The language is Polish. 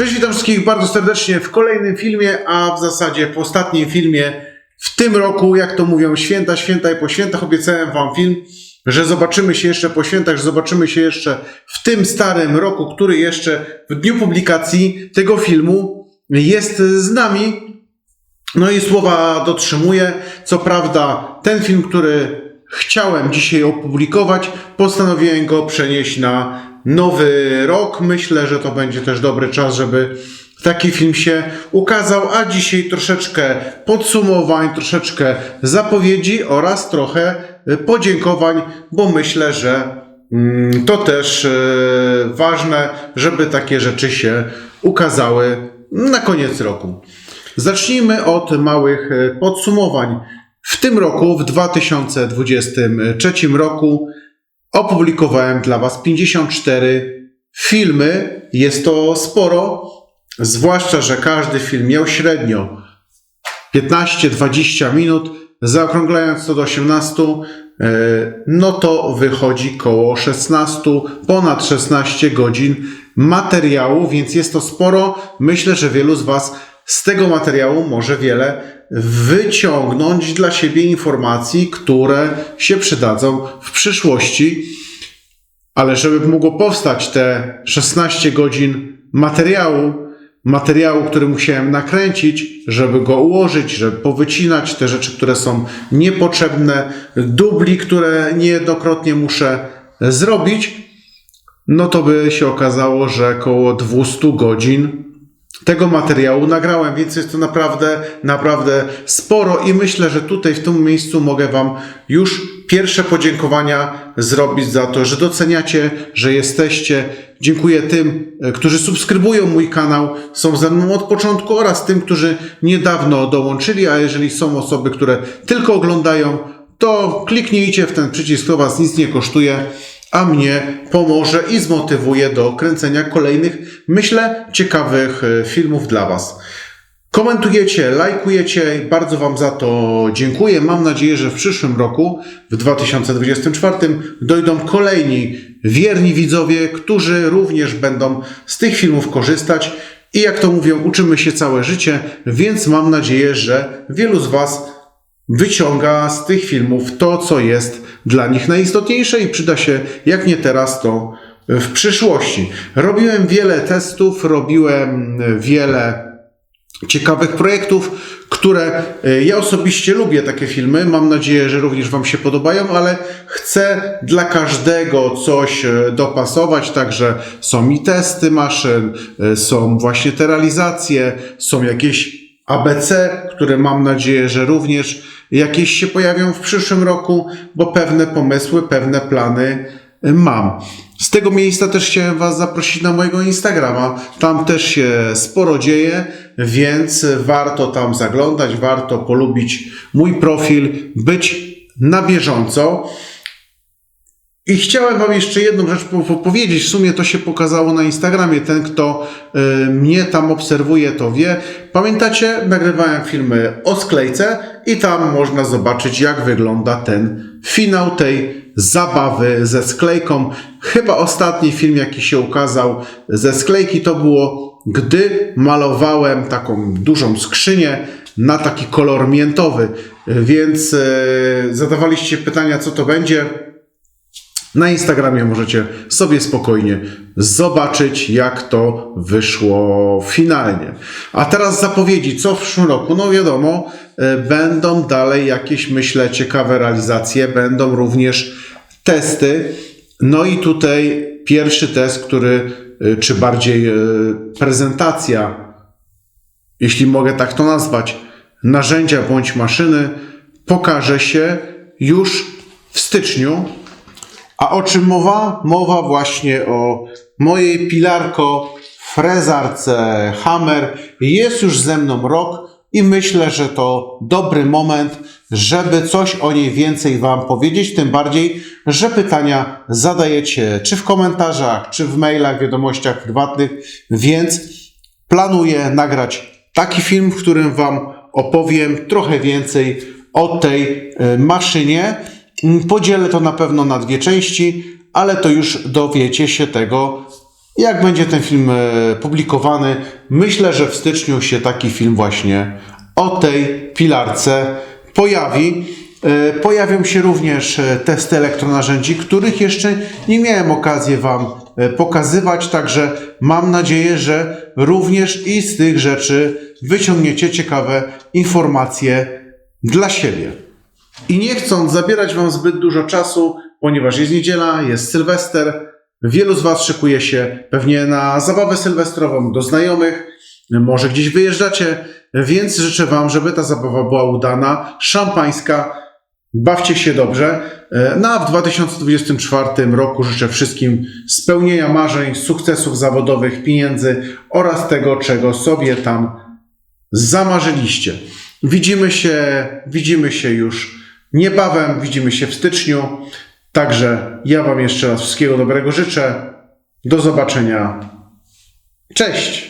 Cześć, witam wszystkich bardzo serdecznie w kolejnym filmie, a w zasadzie w ostatnim filmie w tym roku, jak to mówią, święta, święta i po świętach obiecałem wam film, że zobaczymy się jeszcze po świętach, że zobaczymy się jeszcze w tym starym roku, który jeszcze w dniu publikacji tego filmu jest z nami. No i słowa dotrzymuję. Co prawda, ten film, który chciałem dzisiaj opublikować, postanowiłem go przenieść na nowy rok. Myślę, że to będzie też dobry czas, żeby taki film się ukazał, a dzisiaj troszeczkę podsumowań, troszeczkę zapowiedzi oraz trochę e, podziękowań, bo myślę, że mm, to też e, ważne, żeby takie rzeczy się ukazały na koniec roku. Zacznijmy od małych e, podsumowań. W tym roku, w 2023 roku, opublikowałem dla Was 54 filmy. Jest to sporo, zwłaszcza, że każdy film miał średnio 15-20 minut. Zaokrąglając to do 18, e, no to wychodzi koło 16, ponad 16 godzin materiału, więc jest to sporo. Myślę, że wielu z Was z tego materiału może wiele wyciągnąć dla siebie informacji, które się przydadzą w przyszłości. Ale żeby mogło powstać te 16 godzin materiału, materiału, który musiałem nakręcić, żeby go ułożyć, żeby powycinać te rzeczy, które są niepotrzebne, dubli, które niejednokrotnie muszę zrobić, no to by się okazało, że około 200 godzin tego materiału nagrałem, więc jest to naprawdę, naprawdę sporo i myślę, że tutaj w tym miejscu mogę Wam już pierwsze podziękowania zrobić za to, że doceniacie, że jesteście. Dziękuję tym, e, którzy subskrybują mój kanał, są ze mną od początku oraz tym, którzy niedawno dołączyli, a jeżeli są osoby, które tylko oglądają, to kliknijcie w ten przycisk, to Was nic nie kosztuje a mnie pomoże i zmotywuje do kręcenia kolejnych, myślę, ciekawych e, filmów dla Was. Komentujecie, lajkujecie, bardzo Wam za to dziękuję. Mam nadzieję, że w przyszłym roku, w 2024, dojdą kolejni wierni widzowie, którzy również będą z tych filmów korzystać. I jak to mówią, uczymy się całe życie, więc mam nadzieję, że wielu z Was wyciąga z tych filmów to, co jest dla nich najistotniejsze i przyda się, jak nie teraz, to w przyszłości. Robiłem wiele testów, robiłem wiele ciekawych projektów, które e, ja osobiście lubię takie filmy. Mam nadzieję, że również Wam się podobają, ale chcę dla każdego coś e, dopasować, także są i testy maszyn, e, są właśnie te realizacje, są jakieś ABC, które mam nadzieję, że również jakieś się pojawią w przyszłym roku, bo pewne pomysły, pewne plany y, mam. Z tego miejsca też chciałem Was zaprosić na mojego Instagrama. Tam też się sporo dzieje, więc warto tam zaglądać, warto polubić mój profil, być na bieżąco. I chciałem Wam jeszcze jedną rzecz powiedzieć. W sumie to się pokazało na Instagramie. Ten, kto y, mnie tam obserwuje, to wie. Pamiętacie, nagrywałem filmy o sklejce i tam można zobaczyć, jak wygląda ten finał tej zabawy ze sklejką. Chyba ostatni film, jaki się ukazał ze sklejki, to było, gdy malowałem taką dużą skrzynię na taki kolor miętowy. Więc y, zadawaliście pytania, co to będzie. Na Instagramie możecie sobie spokojnie zobaczyć, jak to wyszło finalnie. A teraz zapowiedzi, co w przyszłym roku? No wiadomo, e, będą dalej jakieś, myślę, ciekawe realizacje, będą również testy. No i tutaj pierwszy test, który, e, czy bardziej e, prezentacja, jeśli mogę tak to nazwać, narzędzia bądź maszyny, pokaże się już w styczniu a o czym mowa? Mowa właśnie o mojej pilarko frezarce Hammer. Jest już ze mną rok i myślę, że to dobry moment, żeby coś o niej więcej Wam powiedzieć. Tym bardziej, że pytania zadajecie czy w komentarzach, czy w mailach, wiadomościach prywatnych, więc planuję nagrać taki film, w którym Wam opowiem trochę więcej o tej e, maszynie. Podzielę to na pewno na dwie części, ale to już dowiecie się tego jak będzie ten film e, publikowany, myślę, że w styczniu się taki film właśnie o tej pilarce pojawi. E, Pojawią się również e, testy elektronarzędzi, których jeszcze nie miałem okazji Wam pokazywać, także mam nadzieję, że również i z tych rzeczy wyciągniecie ciekawe informacje dla siebie. I nie chcąc zabierać Wam zbyt dużo czasu, ponieważ jest niedziela, jest Sylwester, wielu z Was szykuje się pewnie na zabawę sylwestrową do znajomych, może gdzieś wyjeżdżacie, więc życzę Wam, żeby ta zabawa była udana, szampańska, bawcie się dobrze. E, No a w 2024 roku życzę wszystkim spełnienia marzeń, sukcesów zawodowych, pieniędzy oraz tego, czego sobie tam zamarzyliście. Widzimy się, widzimy się już niebawem, widzimy się w styczniu. Także ja Wam jeszcze raz wszystkiego dobrego życzę. Do zobaczenia. Cześć!